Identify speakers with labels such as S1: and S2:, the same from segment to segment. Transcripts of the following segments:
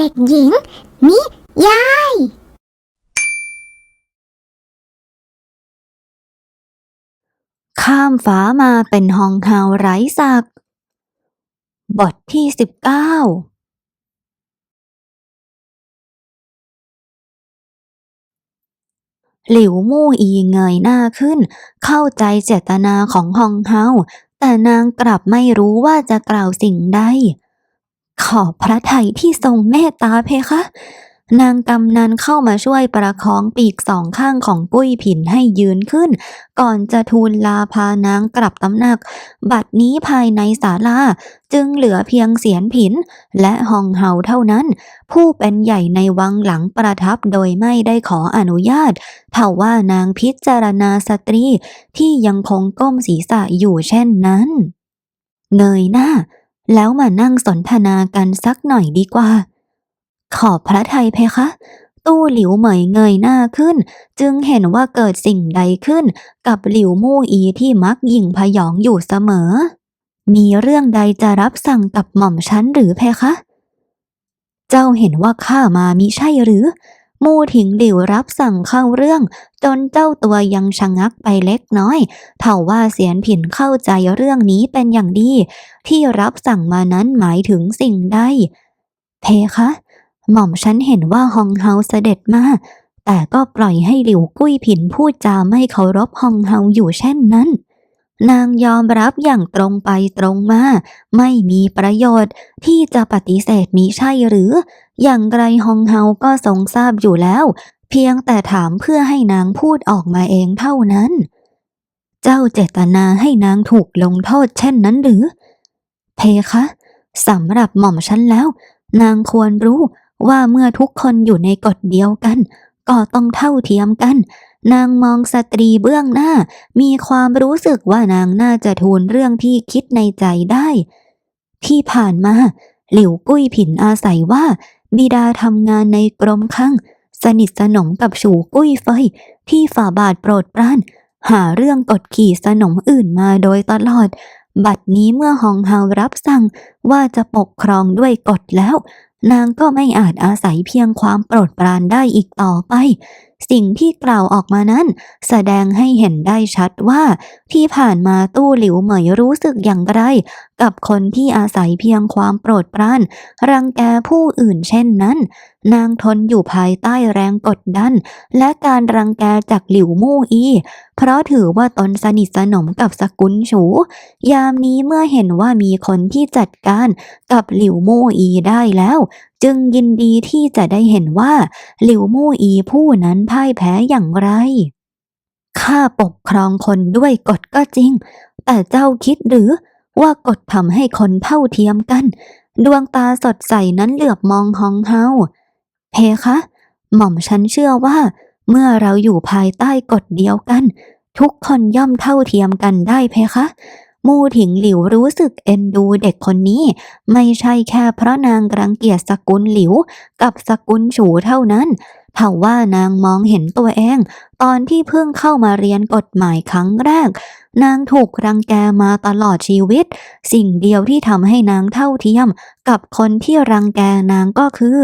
S1: เด็กหญิง นิยาย
S2: ข้ามฟ้ามาเป็นฮองเฮาไร้สัก บทที่สิบเก้าหลิวมู่อีเงยหน้าขึ้น เข้าใจเจตนาของฮองเฮาแต่นางกลับไม่รู้ว่าจะกล่าวสิ่งใด ขอบพระทัยที่ทรงเมตตาเพคะ นางกำนันเข้ามาช่วยประคองปีกสองข้างของกุ้ยผินให้ยืนขึ้น ก่อนจะทูลลาพานางกลับตำหนัก บัดนี้ภายในศาลาจึงเหลือเพียงเสียนผิน และฮองเฮาเท่านั้น ผู้เป็นใหญ่ในวังหลังประทับโดยไม่ได้ขออนุญาตเท่าว่านางพิจารณาสตรีที่ยังคงก้มศีรษะอยู่เช่นนั้น เงยหน้า แล้วมานั่งสนทนากันสักหน่อยดีกว่า ขอบพระทัยเพคะ ตู้หลิวเหมยเงยหน้าขึ้น จึงเห็นว่าเกิดสิ่งใดขึ้น กับหลิวมู่อีที่มักยิ่งพยองอยู่เสมอ มีเรื่องใดจะรับสั่งกับหม่อมฉันหรือเพคะ เจ้าเห็นว่าข้ามามิใช่หรือ มู่ถิงหลิวรับสั่งเข้าเรื่อง จนเจ้าตัวยังชะงักไปเล็กน้อยเท่าว่าเสียนผินเข้าใจเรื่องนี้เป็นอย่างดี ที่รับสั่งมานั้นหมายถึงสิ่งใดเพคะ หม่อมฉันเห็นว่าฮองเฮาเสด็จมาแต่ก็ปล่อยให้หลิวกุ้ยผินพูดจาไม่เคารพฮองเฮาอยู่เช่นนั้น นางยอมรับอย่างตรงไปตรงมา ไม่มีประโยชน์ที่จะปฏิเสธมิใช่หรือ อย่างไรฮองเฮาก็ทรงทราบอยู่แล้ว เพียงแต่ถามเพื่อให้นางพูดออกมาเองเท่านั้น เจ้าเจตนาให้นางถูกลงโทษเช่นนั้นหรือ เพคะสำหรับหม่อมฉันแล้ว นางควรรู้ว่าเมื่อทุกคนอยู่ในกฎเดียวกัน ก็ต้องเท่าเทียมกัน นางมองสตรีเบื้องหน้า มีความรู้สึกว่านางน่าจะทูลเรื่องที่คิดในใจได้ ที่ผ่านมา หลิวกุ้ยผินอาศัยว่า บิดาทำงานในกรมข้างสนิทสนมกับฉูกุ้ยเฟยที่ฝ่าบาทโปรดปราน หาเรื่องกดขี่สนมอื่นมาโดยตลอด บัดนี้เมื่อฮองเฮารับสั่งว่าจะปกครองด้วยกฎแล้ว นางก็ไม่อาจอาศัยเพียงความโปรดปรานได้อีกต่อไป สิ่งที่กล่าวออกมานั้น แสดงให้เห็นได้ชัดว่า ที่ผ่านมาตู้หลิวเหมยรู้สึกอย่างไร กับคนที่อาศัยเพียงความโปรดปราน รังแกผู้อื่นเช่นนั้น นางทนอยู่ภายใต้แรงกดดัน และการรังแกจากหลิวมู่อี เพราะถือว่าตนสนิทสนมกับสกุลฉู ยามนี้เมื่อเห็นว่ามีคนที่จัดการกับหลิวมู่อีได้แล้ว จึงยินดีที่จะได้เห็นว่าหลิวมู่อีผู้นั้นพ่ายแพ้อย่างไร ข้าปกครองคนด้วยกฎก็จริง แต่เจ้าคิดหรือว่ากฎทำให้คนเท่าเทียมกัน ดวงตาสดใสนั้นเหลือบมองฮองเฮาเพคะ หม่อมฉันเชื่อว่า เมื่อเราอยู่ภายใต้กฎเดียวกัน ทุกคนย่อมเท่าเทียมกันได้เพคะ มู่ถิงหลิวรู้สึกเอ็นดูเด็กคนนี้ ไม่ใช่แค่เพราะนางรังเกียจสกุลหลิวกับสกุลฉูเท่านั้นเท่าว่านางมองเห็นตัวเอง ตอนที่เพิ่งเข้ามาเรียนกฎหมายครั้งแรก นางถูกรังแกมาตลอดชีวิต สิ่งเดียวที่ทำให้นางเท่าเทียม กับคนที่รังแกนางก็คือ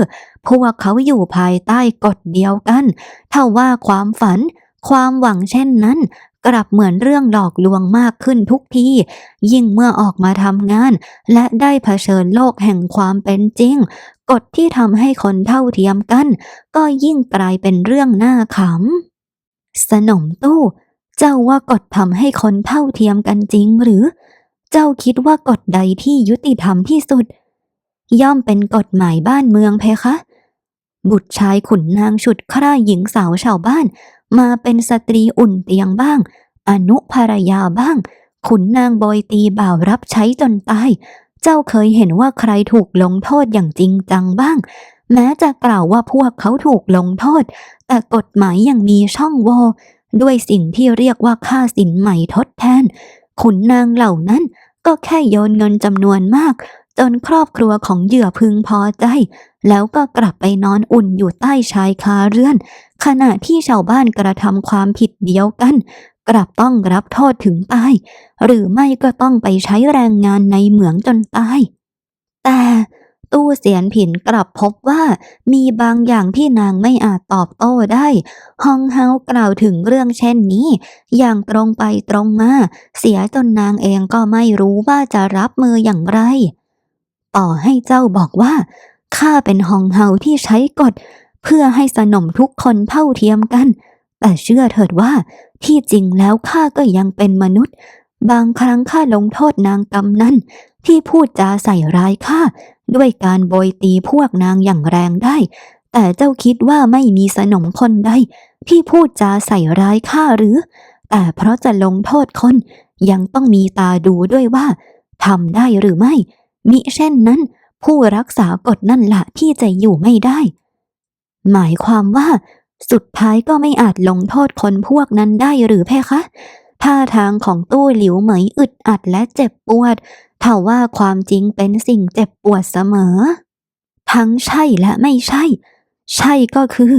S2: พวกเขาอยู่ภายใต้กฎเดียวกันเท่าว่าความฝันความหวังเช่นนั้น กลับเหมือนเรื่องหลอกลวงมากขึ้นทุกที ยิ่งเมื่อออกมาทำงาน และได้เผชิญโลกแห่งความเป็นจริง กฎที่ทำให้คนเท่าเทียมกัน ก็ยิ่งกลายเป็นเรื่องน่าขำ สนมตู้ เจ้าว่ากฎทำให้คนเท่าเทียมกันจริงหรือ เจ้าคิดว่ากฎใดที่ยุติธรรมที่สุด ย่อมเป็นกฎหมายบ้านเมืองเพคะ บุตรชายขุนนางฉุดคร่าหญิงสาวชาวบ้าน มาเป็นสตรีอุ่นเตียงบ้าง อนุภรรยาบ้าง ขุนนางบอยตีบ่าวรับใช้จนตาย เจ้าเคยเห็นว่าใครถูกลงโทษอย่างจริงจังบ้าง แม้จะกล่าวว่าพวกเขาถูกลงโทษ แต่กฎหมายยังมีช่องโหว่ด้วยสิ่งที่เรียกว่าค่าสินใหม่ทดแทน ขุนนางเหล่านั้นก็แค่โยนเงินจำนวนมาก จนครอบครัวของเหยื่อพึงพอใจ แล้วก็กลับไปนอนอุ่นอยู่ใต้ชายคาเรือน ขณะที่ชาวบ้านกระทำความผิดเดียวกัน กลับต้องรับโทษถึงตาย หรือไม่ก็ต้องไปใช้แรงงานในเหมืองจนตาย แต่ตู้เสียนผินกลับพบว่ามีบางอย่างที่นางไม่อาจตอบโต้ได้ ฮองเฮากล่าวถึงเรื่องเช่นนี้ อย่างตรงไปตรงมา เสียจนนางเองก็ไม่รู้ว่าจะรับมืออย่างไร ต่อให้เจ้าบอกว่า ข้าเป็นฮองเฮาที่ใช้กฎเพื่อให้สนมทุกคนเท่าเทียมกัน แต่เชื่อเถิดว่าที่จริงแล้วข้าก็ยังเป็นมนุษย์ บางครั้งข้าลงโทษนางกำนั้นที่พูดจาใส่ร้ายข้าด้วยการโบยตีพวกนางอย่างแรงได้ แต่เจ้าคิดว่าไม่มีสนมคนใดที่พูดจาใส่ร้ายข้าหรือ แต่เพราะจะลงโทษคนยังต้องมีตาดูด้วยว่าทำได้หรือไม่ มิเช่นนั้น ผู้รักษากฎนั่นละที่จะอยู่ไม่ได้ หมายความว่า สุดท้ายก็ไม่อาจลงโทษคนพวกนั้นได้หรือเพคะท่าทางของตู้หลิวเหมยอึดอัดและเจ็บปวดถ้าว่าความจริงเป็นสิ่งเจ็บปวดเสมอ ทั้งใช่และไม่ใช่ ใช่ก็คือ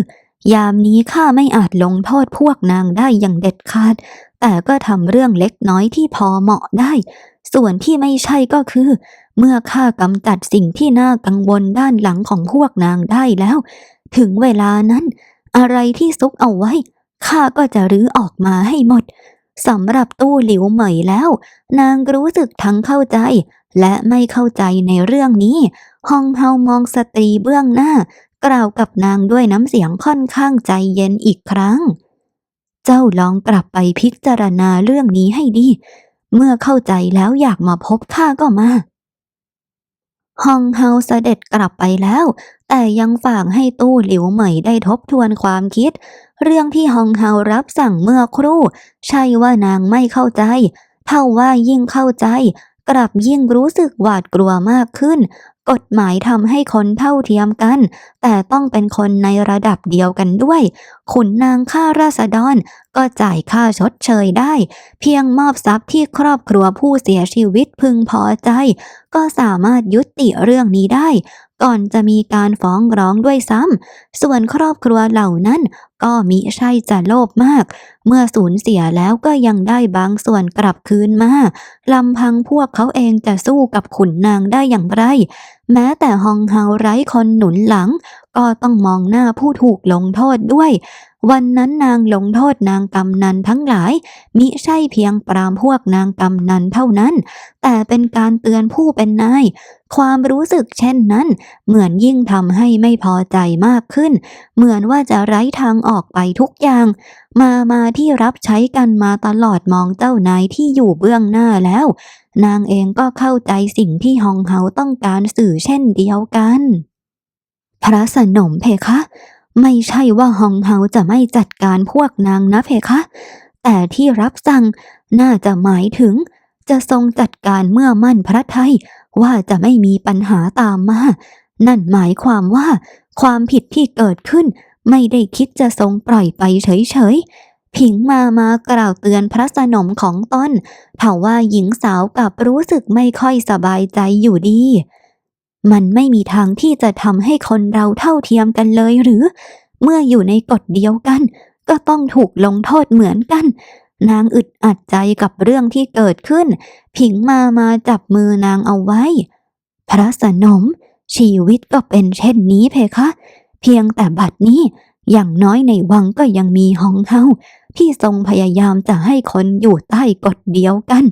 S2: ยามนี้ข้าไม่อาจลงโทษพวกนางได้อย่างเด็ดขาด แต่ก็ทำเรื่องเล็กน้อยที่พอเหมาะได้ ส่วนที่ไม่ใช่ก็คือ เมื่อข้ากำจัดสิ่งที่น่ากังวลด้านหลังของพวกนางได้แล้ว ถึงเวลานั้น อะไรที่ซุกเอาไว้ข้าก็จะรื้อออกมาให้หมดสำหรับตู้หลิวเหมยแล้ว นางรู้สึกทั้งเข้าใจ และไม่เข้าใจในเรื่องนี้ฮองเฮามองสตรีเบื้องหน้า กล่าวกับนางด้วยน้ำเสียงค่อนข้างใจเย็นอีกครั้ง เจ้าลองกลับไปพิจารณาเรื่องนี้ให้ดี เมื่อเข้าใจแล้วอยากมาพบข้าก็มา ฮองเฮาเสด็จกลับไปแล้ว แต่ยังฝากให้ตู้หลิวเหมยได้ทบทวนความคิด เรื่องที่ฮองเฮารับสั่งเมื่อครู่ ใช่ว่านางไม่เข้าใจ เท่าว่ายิ่งเข้าใจ กลับยิ่งรู้สึกหวาดกลัวมากขึ้น กฎหมายทำให้คนเท่าเทียมกัน แต่ต้องเป็นคนในระดับเดียวกันด้วย ขุนนางข้าราษฎรก็จ่ายค่าชดเชยได้ เพียงมอบทรัพย์ที่ครอบครัวผู้เสียชีวิตพึงพอใจ ก็สามารถยุติเรื่องนี้ได้ ก่อนจะมีการฟ้องร้องด้วยซ้ำส่วนครอบครัวเหล่านั้น ก็มิใช่จะโลภมาก เมื่อสูญเสียแล้วก็ยังได้บางส่วนกลับคืนมาลำพังพวกเขาเองจะสู้กับขุนนางได้อย่างไร แม้แต่ฮองเฮาไร้คนหนุนหลัง ก็ต้องมองหน้าผู้ถูกลงโทษด้วย วันนั้นนางลงโทษนางกำนันทั้งหลาย มิใช่เพียงปรามพวกนางกำนันเท่านั้น แต่เป็นการเตือนผู้เป็นนาย ความรู้สึกเช่นนั้น เหมือนยิ่งทำให้ไม่พอใจมากขึ้น เหมือนว่าจะไร้ทางออกไปทุกอย่าง มามาที่รับใช้กันมาตลอดมองเจ้านายที่อยู่เบื้องหน้าแล้ว นางเองก็เข้าใจสิ่งที่ฮองเฮาต้องการสื่อเช่นเดียวกัน พระสนมเพคะ ไม่ใช่ว่าฮองเฮาจะไม่จัดการพวกนางนะเพคะ แต่ที่รับสั่งน่าจะหมายถึง จะทรงจัดการเมื่อมั่นพระไทยว่าจะไม่มีปัญหาตามมา นั่นหมายความว่า ความผิดที่เกิดขึ้นไม่ได้คิดจะทรงปล่อยไปเฉยๆ ผิงมามากล่าวเตือนพระสนมของตนเท่าว่าหญิงสาวกับรู้สึกไม่ค่อยสบายใจอยู่ดี มันไม่มีทางที่จะทำให้คนเราเท่าเทียมกันเลยหรือ เมื่ออยู่ในกฎเดียวกัน ก็ต้องถูกลงโทษเหมือนกัน นางอึดอัดใจกับเรื่องที่เกิดขึ้น ผิงมามาจับมือนางเอาไว้ พระสนม ชีวิตก็เป็นเช่นนี้เพคะ เพียงแต่บัดนี้อย่างน้อยในวังก็ยังมีห้องเฮา ที่ทรงพยายามจะให้คนอยู่ใต้กฎเดียวกัน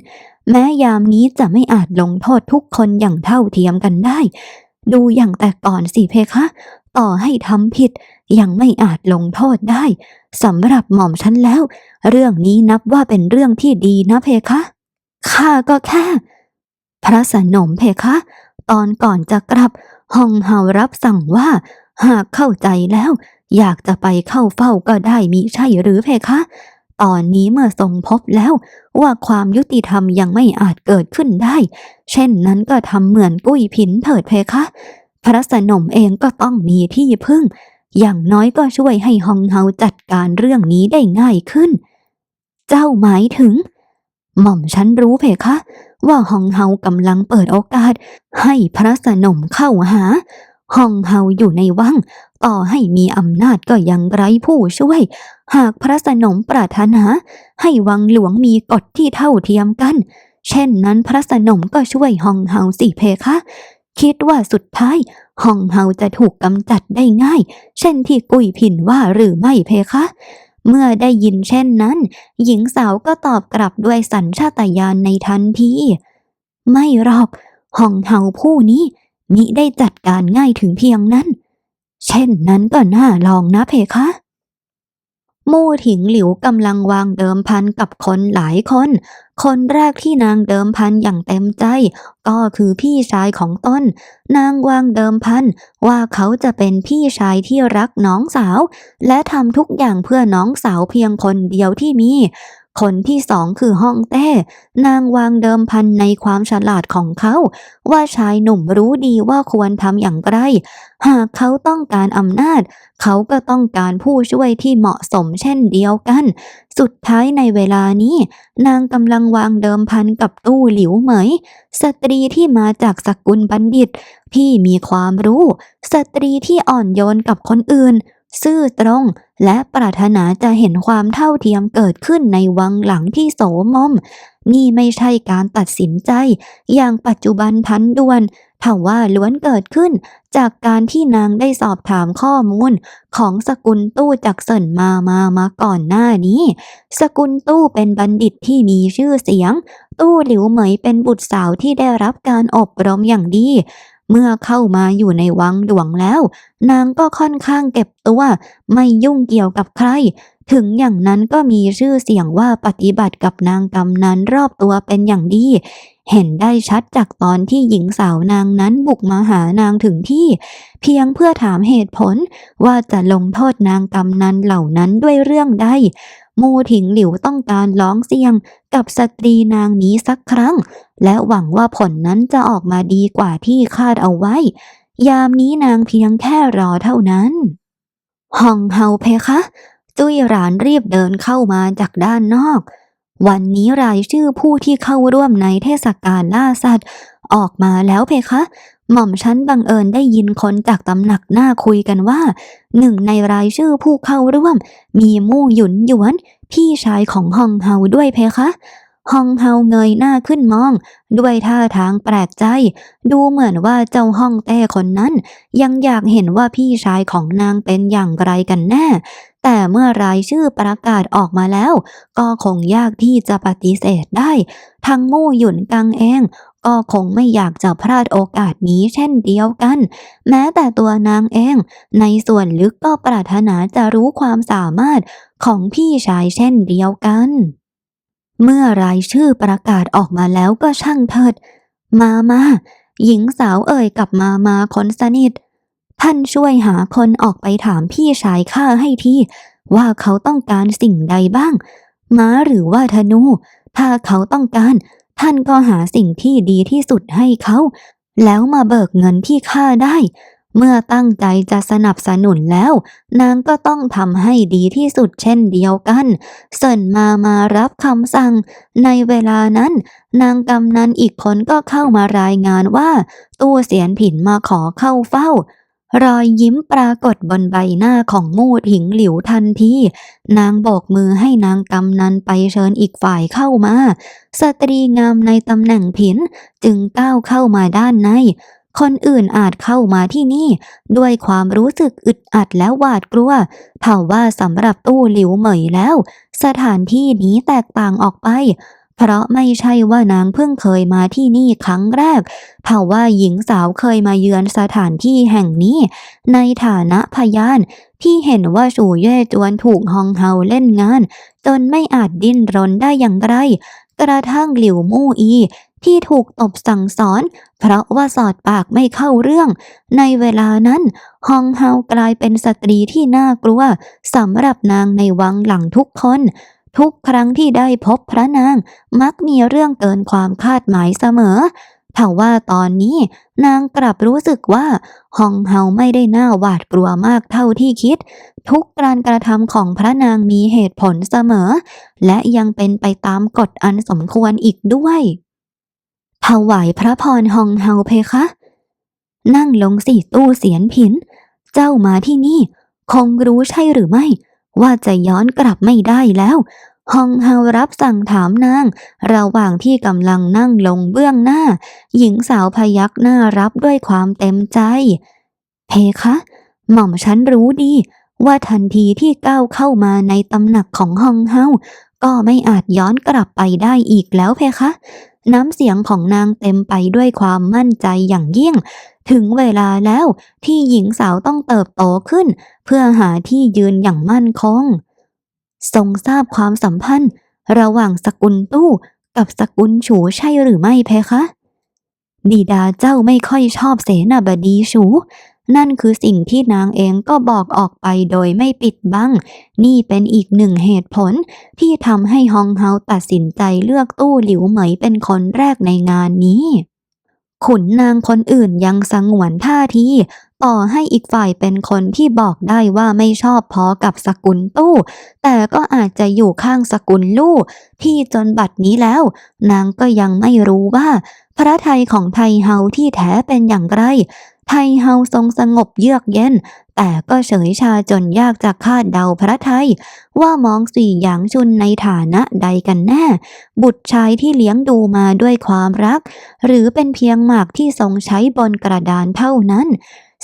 S2: แม้ยามนี้จะไม่อาจลงโทษทุกคนอย่างเท่าเทียมกันได้ ดูอย่างแต่ก่อนสิเพคะ ต่อให้ทำผิด ยังไม่อาจลงโทษได้สำหรับหม่อมฉันแล้ว เรื่องนี้นับว่าเป็นเรื่องที่ดีนะเพคะข้าก็แค่ พระสนมเพคะ ตอนก่อนจะกลับฮองเฮารับสั่งว่า หากเข้าใจแล้ว อยากจะไปเข้าเฝ้าก็ได้มิใช่หรือเพคะ ตอนนี้เมื่อทรงพบแล้วว่าความยุติธรรมยังไม่อาจเกิดขึ้นได้ เช่นนั้นก็ทำเหมือนกุ้ยผินเถิดเพคะ พระสนมเองก็ต้องมีที่พึ่ง อย่างน้อยก็ช่วยให้ฮองเฮาจัดการเรื่องนี้ได้ง่ายขึ้น เจ้าหมายถึง หม่อมฉันรู้เพคะ ว่าฮองเฮากำลังเปิดโอกาส ให้พระสนมเข้าหา ฮองเฮาอยู่ในวัง ต่อให้มีอำนาจก็ยังไร้ผู้ช่วย หากพระสนมปรารถนา ให้วังหลวงมีกฎที่เท่าเทียมกัน เช่นนั้นพระสนมก็ช่วยฮองเฮาสิเพคะคิดว่าสุดท้ายฮองเฮาจะถูกกำจัดได้ง่าย เช่นที่กุยผินว่าหรือไม่เพคะ เมื่อได้ยินเช่นนั้น หญิงสาวก็ตอบกลับด้วยสัญชาตญาณในทันที ไม่หรอกฮองเฮาผู้นี้ มิได้จัดการง่ายถึงเพียงนั้น เช่นนั้นก็น่าลองนะเพคะ มู่ถิงหลิวกำลังวางเดิมพันกับคนหลายคน คนแรกที่นางเดิมพันอย่างเต็มใจ ก็คือพี่ชายของต้น นางวางเดิมพันว่าเขาจะเป็นพี่ชายที่รักน้องสาว และทำทุกอย่างเพื่อน้องสาวเพียงคนเดียวที่มี คนที่สองคือฮ่องเต้ นางวางเดิมพันในความฉลาดของเขา ว่าชายหนุ่มรู้ดีว่าควรทำอย่างไร หากเขาต้องการอำนาจ เขาก็ต้องการผู้ช่วยที่เหมาะสมเช่นเดียวกัน สุดท้ายในเวลานี้ นางกำลังวางเดิมพันกับตู้หลิวเหมย สตรีที่มาจากสกุลบัณฑิต ที่มีความรู้ สตรีที่อ่อนโยนกับคนอื่น ซื่อตรง และปรารถนาจะเห็นความเท่าเทียมเกิดขึ้นในวังหลังที่โสมม นี่ไม่ใช่การตัดสินใจ อย่างปัจจุบันทันด่วนถ้าว่าล้วนเกิดขึ้นจากการที่นางได้สอบถามข้อมูล ของสกุลตู้จากเสินมามามาก่อนหน้านี้ สกุลตู้เป็นบัณฑิตที่มีชื่อเสียง ตู้หลิวเหมยเป็นบุตรสาวที่ได้รับการอบรมอย่างดี เมื่อเข้ามาอยู่ในวังหลวงแล้ว นางก็ค่อนข้างเก็บตัว ไม่ยุ่งเกี่ยวกับใคร ถึงอย่างนั้นก็มีชื่อเสียงว่าปฏิบัติกับนางกำนันรอบตัวเป็นอย่างดี เห็นได้ชัดจากตอนที่หญิงสาวนางนั้นบุกมาหานางถึงที่ เพียงเพื่อถามเหตุผลว่าจะลงโทษนางกำนันเหล่านั้นด้วยเรื่องใดมูถิงหลิวต้องการร้องเสียงกับสตรีนางนี้สักครั้ง และหวังว่าผลนั้นจะออกมาดีกว่าที่คาดเอาไว้ ยามนี้นางเพียงแค่รอเท่านั้นฮองเฮาเพคะ จุ้ยหรานรีบเดินเข้ามาจากด้านนอก วันนี้รายชื่อผู้ที่เข้าร่วมในเทศกาลล่าสัตว์ ออกมาแล้วเพคะ หม่อมฉันบังเอิญได้ยินคนจากตำหนักหน้าคุยกันว่า หนึ่งในรายชื่อผู้เข้าร่วม มีมู่หยุนหยวน พี่ชายของฮองเฮาด้วยเพคะฮองเฮาเงยหน้าขึ้นมอง ด้วยท่าทางแปลกใจ ดูเหมือนว่าเจ้าฮ่องเต้คนนั้น ยังอยากเห็นว่าพี่ชายของนางเป็นอย่างไรกันแน่ แต่เมื่อรายชื่อประกาศออกมาแล้ว ก็คงยากที่จะปฏิเสธได้ ทั้งมู่หยุนกังเอง ก็คงไม่อยากจะพลาดโอกาสนี้เช่นเดียวกัน แม้แต่ตัวนางเอง ในส่วนลึกก็ปรารถนาจะรู้ความสามารถของพี่ชายเช่นเดียวกัน เมื่อรายชื่อประกาศออกมาแล้วก็ช่างเถิด มามาหญิงสาวเอ่ยกับมามาคนสนิท ท่านช่วยหาคนออกไปถามพี่ชายข้าให้ทีว่าเขาต้องการสิ่งใดบ้างม้าหรือว่าธนู ถ้าเขาต้องการ ท่านก็หาสิ่งที่ดีที่สุดให้เขา แล้วมาเบิกเงินที่ข้าได้ เมื่อตั้งใจจะสนับสนุนแล้ว นางก็ต้องทำให้ดีที่สุดเช่นเดียวกันเซินมามารับคำสั่ง ในเวลานั้น นางกำนันอีกคนก็เข้ามารายงานว่า ตู้เสียนผินมาขอเข้าเฝ้า รอยยิ้มปรากฏบนใบหน้าของมู่ถิงหลิวทันทีนางโบกมือให้นางกำนันไปเชิญอีกฝ่ายเข้ามา สตรีงามในตำแหน่งผินจึงก้าวเข้ามาด้านใน คนอื่นอาจเข้ามาที่นี่ ด้วยความรู้สึกอึดอัดและหวาดกลัวเท่าว่าสำหรับตู้หลิวเหมยแล้ว สถานที่นี้แตกต่างออกไป เพราะไม่ใช่ว่านางเพิ่งเคยมาที่นี่ครั้งแรกเท่าว่าหญิงสาวเคยมาเยือนสถานที่แห่งนี้ ในฐานะพยานที่เห็นว่าสู่เย่จวนถูกฮองเฮาเล่นงาน จนไม่อาจดิ้นรนได้อย่างไร กระทั่งหลิวมู่อีที่ถูกตบสั่งสอน เพราะว่าสอดปากไม่เข้าเรื่อง ในเวลานั้น ฮองเฮากลายเป็นสตรีที่น่ากลัวสำหรับนางในวังหลังทุกคน ทุกครั้งที่ได้พบพระนาง มักมีเรื่องเกินความคาดหมายเสมอถ้าว่าตอนนี้นางกลับรู้สึกว่าฮองเฮาไม่ได้น่าหวาดกลัวมากเท่าที่คิด ทุกการกระทำของพระนางมีเหตุผลเสมอ และยังเป็นไปตามกฎอันสมควรอีกด้วยถวายพระพรฮองเฮาเพคะ นั่งลงสิตู้เสียนผิน เจ้ามาที่นี่ คงรู้ใช่หรือไม่ ว่าจะย้อนกลับไม่ได้แล้วฮองเฮารับสั่งถามนาง ระหว่างที่กำลังนั่งลงเบื้องหน้า หญิงสาวพยักหน้ารับด้วยความเต็มใจ เพคะ หม่อมฉันรู้ดี ว่าทันทีที่ก้าวเข้ามาในตำหนักของฮองเฮาก็ไม่อาจย้อนกลับไปได้อีกแล้วเพคะ น้ำเสียงของนางเต็มไปด้วยความมั่นใจอย่างยิ่ง ถึงเวลาแล้วที่หญิงสาวต้องเติบโตขึ้น เพื่อหาที่ยืนอย่างมั่นคง ทรงทราบความสัมพันธ์ ระหว่างสกุลตู้กับสกุลฉูใช่หรือไม่เพคะ บิดาเจ้าไม่ค่อยชอบเสนาบดีฉู นั่นคือสิ่งที่นางเองก็บอกออกไปโดยไม่ปิดบัง นี่เป็นอีกหนึ่งเหตุผล ที่ทำให้ฮองเฮาตัดสินใจเลือกตู้หลิวเหมยเป็นคนแรกในงานนี้ขุนนางคนอื่นยังสงวนท่าที ต่อให้อีกฝ่ายเป็นคนที่บอกได้ว่าไม่ชอบพอกับสกุลตู้ แต่ก็อาจจะอยู่ข้างสกุลลู่ที่จนบัดนี้แล้ว นางก็ยังไม่รู้ว่า พระไทยของไทเฮาที่แท้เป็นอย่างไร ไทยเฮาทรงสงบเยือกเย็น แต่ก็เฉยชาจนยากจะคาดเดาพระไทย ว่ามองสี่หยางชุนในฐานะใดกันแน่ บุตรชายที่เลี้ยงดูมาด้วยความรัก หรือเป็นเพียงหมากที่ทรงใช้บนกระดานเท่านั้น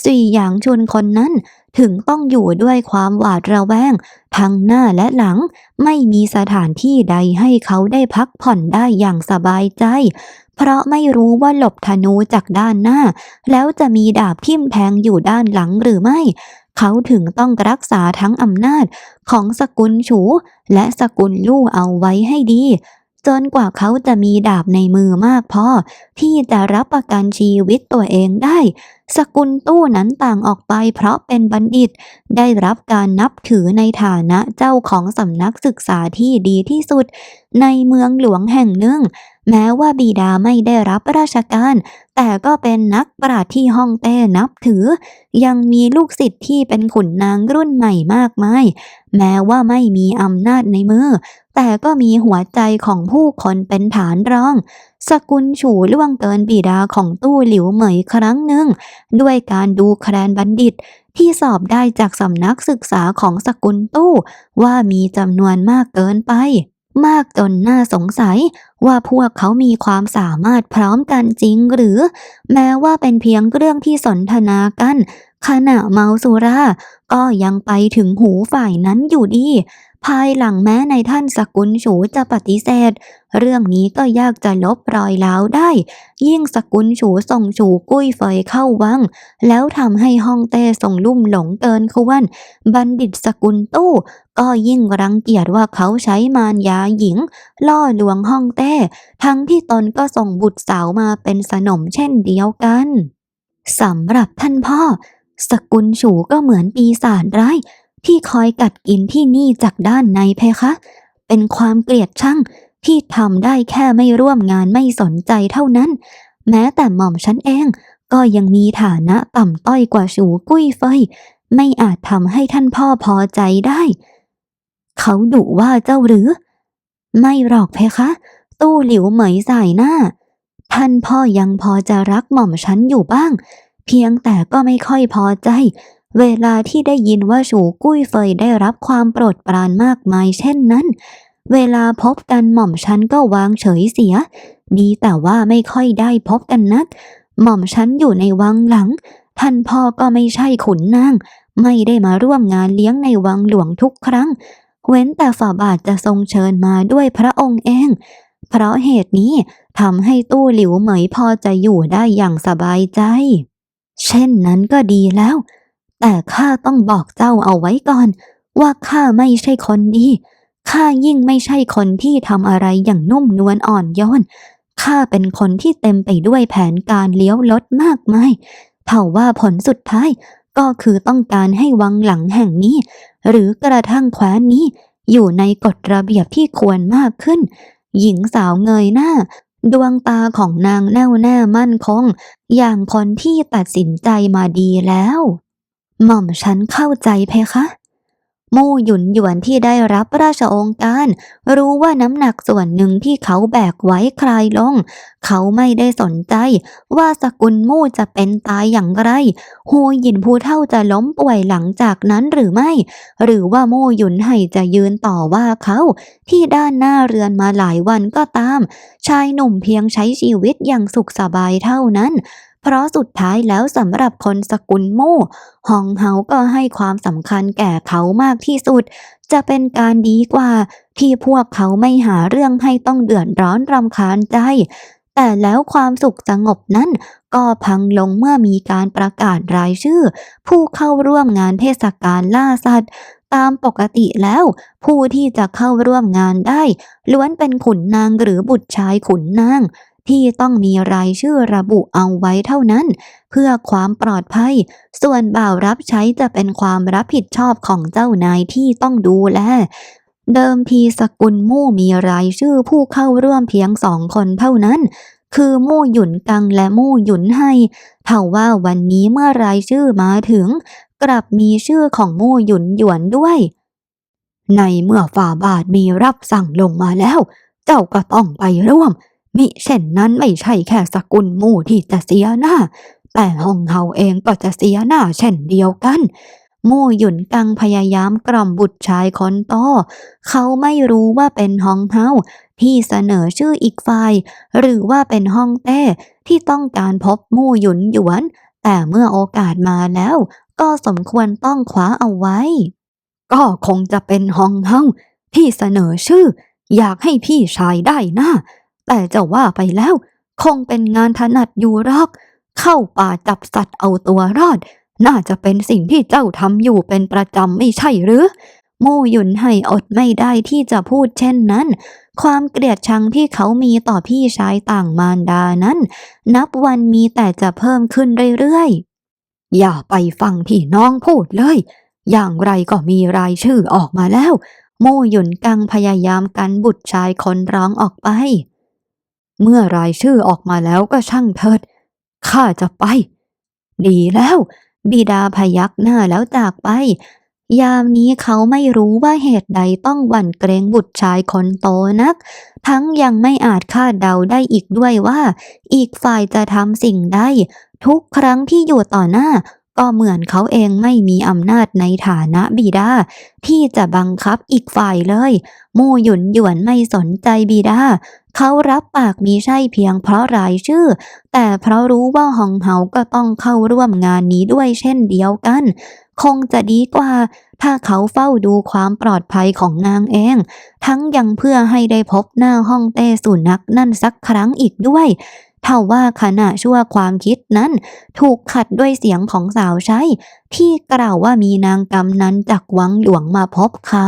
S2: สี่หยางชุนคนนั้นถึงต้องอยู่ด้วยความหวาดระแวง ทั้งหน้าและหลัง ไม่มีสถานที่ใดให้เขาได้พักผ่อนได้อย่างสบายใจ เพราะไม่รู้ว่าหลบธนูจากด้านหน้า แล้วจะมีดาบทิ่มแทงอยู่ด้านหลังหรือไม่ เขาถึงต้องรักษาทั้งอำนาจของสกุลฉู และสกุลลู่เอาไว้ให้ดี จนกว่าเขาจะมีดาบในมือมากพอที่จะรับประกันชีวิตตัวเองได้ สกุลตู้นั้นต่างออกไปเพราะเป็นบัณฑิต ได้รับการนับถือในฐานะเจ้าของสำนักศึกษาที่ดีที่สุด ในเมืองหลวงแห่งหนึ่ง แม้ว่าบิดาไม่ได้รับราชการ แต่ก็เป็นนักปราชญ์ที่ฮ่องเต้นับถือ ยังมีลูกศิษย์ที่เป็นขุนนางรุ่นใหม่มากมาย แม้ว่าไม่มีอำนาจในมือ แต่ก็มีหัวใจของผู้คนเป็นฐานรอง สกุลฉูล่วงเกินบิดาของตู้หลิวเหมยครั้งหนึ่งด้วยการดูคะแนนบัณฑิตที่สอบได้จากสำนักศึกษาของสกุลตู้ ว่ามีจำนวนมากเกินไป มากจนน่าสงสัยว่าพวกเขามีความสามารถพร้อมกันจริงหรือ แม้ว่าเป็นเพียงเรื่องที่สนทนากัน ขณะเมาสุรา ก็ยังไปถึงหูฝ่ายนั้นอยู่ดี ภายหลังแม้ในท่านสกุลฉูจะปฏิเสธ เรื่องนี้ก็ยากจะลบรอยร้าวได้ ยิ่งสกุลฉูส่งฉูกุ้ยเฟยเข้าวัง แล้วทำให้ฮ่องเต้ส่งลุ่มหลงเกินควรบัณฑิตสกุลตู้ ก็ยิ่งรังเกียจว่าเขาใช้มารยาหญิง ล่อลวงฮ่องเต้ ทั้งที่ตนก็ส่งบุตรสาวมาเป็นสนมเช่นเดียวกันสำหรับท่านพ่อ สกุลฉูก็เหมือนปีศาจร้าย ที่คอยกัดกินที่นี่จากด้านในเพคะ เป็นความเกลียดชังที่ทำได้แค่ไม่ร่วมงานไม่สนใจเท่านั้น แม้แต่หม่อมฉันเอง ก็ยังมีฐานะต่ำต้อยกว่าฉูกุ้ยเฟย ไม่อาจทำให้ท่านพ่อพอใจได้ เขาดุว่าเจ้าหรือ ไม่หรอกเพคะ ตู้หลิวเหมยสายหน้า ท่านพ่อยังพอจะรักหม่อมฉันอยู่บ้าง เพียงแต่ก็ไม่ค่อยพอใจ เวลาที่ได้ยินว่าฉูกุ้ยเฟยได้รับความโปรดปรานมากมายเช่นนั้น เวลาพบกันหม่อมฉันก็วางเฉยเสีย ดีแต่ว่าไม่ค่อยได้พบกันนัก หม่อมฉันอยู่ในวังหลัง ท่านพ่อก็ไม่ใช่ขุนนาง ไม่ได้มาร่วมงานเลี้ยงในวังหลวงทุกครั้ง เว้นแต่ฝ่าบาทจะทรงเชิญมาด้วยพระองค์เองเพราะเหตุนี้ทำให้ตู้หลิวเหมยพอจะอยู่ได้อย่างสบายใจ เช่นนั้นก็ดีแล้ว แต่ข้าต้องบอกเจ้าเอาไว้ก่อน ว่าข้าไม่ใช่คนดีข้ายิ่งไม่ใช่คนที่ทำอะไรอย่างนุ่มนวลอ่อนโยนข้าเป็นคนที่เต็มไปด้วยแผนการเลี้ยวลดมากมายเท่าว่าผลสุดท้ายก็คือต้องการให้วังหลังแห่งนี้ หรือกระทั่งแคว้นนี้ อยู่ในกฎระเบียบที่ควรมากขึ้น หญิงสาวเงยหน้า ดวงตาของนางแน่วแน่มั่นคง อย่างคนที่ตัดสินใจมาดีแล้ว หม่อมฉันเข้าใจเพคะ มู่หยุนหยวนที่ได้รับราชองค์การ รู้ว่าน้ำหนักส่วนหนึ่งที่เขาแบกไว้คลายลง เขาไม่ได้สนใจ ว่าสกุลมู่จะเป็นตายอย่างไรฮูหยินผู้เท่าจะล้มป่วยหลังจากนั้นหรือไม่ หรือว่ามู่หยุนไห่จะยืนต่อว่าเขา ที่ด้านหน้าเรือนมาหลายวันก็ตาม ชายหนุ่มเพียงใช้ชีวิตอย่างสุขสบายเท่านั้น เพราะสุดท้ายแล้วสำหรับคนสกุลโม่ฮองเฮาก็ให้ความสำคัญแก่เขามากที่สุด จะเป็นการดีกว่า ที่พวกเขาไม่หาเรื่องให้ต้องเดือดร้อนรำคาญใจ แต่แล้วความสุขสงบนั้น ก็พังลงเมื่อมีการประกาศรายชื่อ ผู้เข้าร่วมงานเทศกาลล่าสัตว์ตามปกติแล้ว ผู้ที่จะเข้าร่วมงานได้ ล้วนเป็นขุนนางหรือบุตรชายขุนนาง ที่ต้องมีรายชื่อระบุเอาไว้เท่านั้น เพื่อความปลอดภัย ส่วนบ่าวรับใช้จะเป็นความรับผิดชอบของเจ้านายที่ต้องดูแลเดิมทีสกุลมู่มีรายชื่อผู้เข้าร่วมเพียงสองคนเท่านั้น คือมู่หยุนกังและมู่หยุนไฮเท่าว่าวันนี้เมื่อรายชื่อมาถึง กลับมีชื่อของมู่หยุนหยวนด้วย ในเมื่อฝ่าบาทมีรับสั่งลงมาแล้ว เจ้าก็ต้องไปร่วม มิเช่นนั้นไม่ใช่แค่สกุลมู่ที่จะเสียหน้า แต่ห้องเฮาเองก็จะเสียหน้าเช่นเดียวกัน มู่หยุนกังพยายามกล่อมบุตรชายคนโตเขาไม่รู้ว่าเป็นห้องเฮาที่เสนอชื่ออีกฝ่าย หรือว่าเป็นห้องเต้ที่ต้องการพบมู่หยุนหยวน แต่เมื่อโอกาสมาแล้ว ก็สมควรต้องคว้าเอาไว้ ก็คงจะเป็นห้องเฮาที่เสนอชื่อ อยากให้พี่ชายได้น้า แต่จะว่าไปแล้ว คงเป็นงานถนัดอยู่รอก เข้าป่าจับสัตว์เอาตัวรอด น่าจะเป็นสิ่งที่เจ้าทำอยู่เป็นประจำไม่ใช่หรือมู่หยุนให้อดไม่ได้ที่จะพูดเช่นนั้น ความเกลียดชังที่เขามีต่อพี่ชายต่างมารดานั้น นับวันมีแต่จะเพิ่มขึ้นเรื่อยๆ อย่าไปฟังที่น้องพูดเลย อย่างไรก็มีรายชื่อออกมาแล้ว มู่หยุนกังพยายามกันบุตรชายคนร้องออกไป เมื่อรายชื่อออกมาแล้วก็ช่างเถิด ข้าจะไป ดีแล้ว บิดาพยักหน้าแล้วจากไป ยามนี้เขาไม่รู้ว่าเหตุใดต้องหวั่นเกรงบุตรชายคนโตนัก ทั้งยังไม่อาจคาดเดาได้อีกด้วยว่า อีกฝ่ายจะทำสิ่งใดทุกครั้งที่อยู่ต่อหน้าก็เหมือนเขาเองไม่มีอำนาจในฐานะบิดา ที่จะบังคับอีกฝ่ายเลย มู่หยุนหยวนไม่สนใจบิดา เขารับปากมีใช่เพียงเพราะรายชื่อ แต่เพราะรู้ว่าฮองเฮาก็ต้องเข้าร่วมงานนี้ด้วยเช่นเดียวกัน คงจะดีกว่า ถ้าเขาเฝ้าดูความปลอดภัยของนางเอง ทั้งยังเพื่อให้ได้พบหน้าห้องเต้สุนัขนั่นสักครั้งอีกด้วยเท่าว่าขณะชั่วความคิดนั้น ถูกขัดด้วยเสียงของสาวใช้ ที่กล่าวว่ามีนางกำนันจากวังหลวงมาพบเขา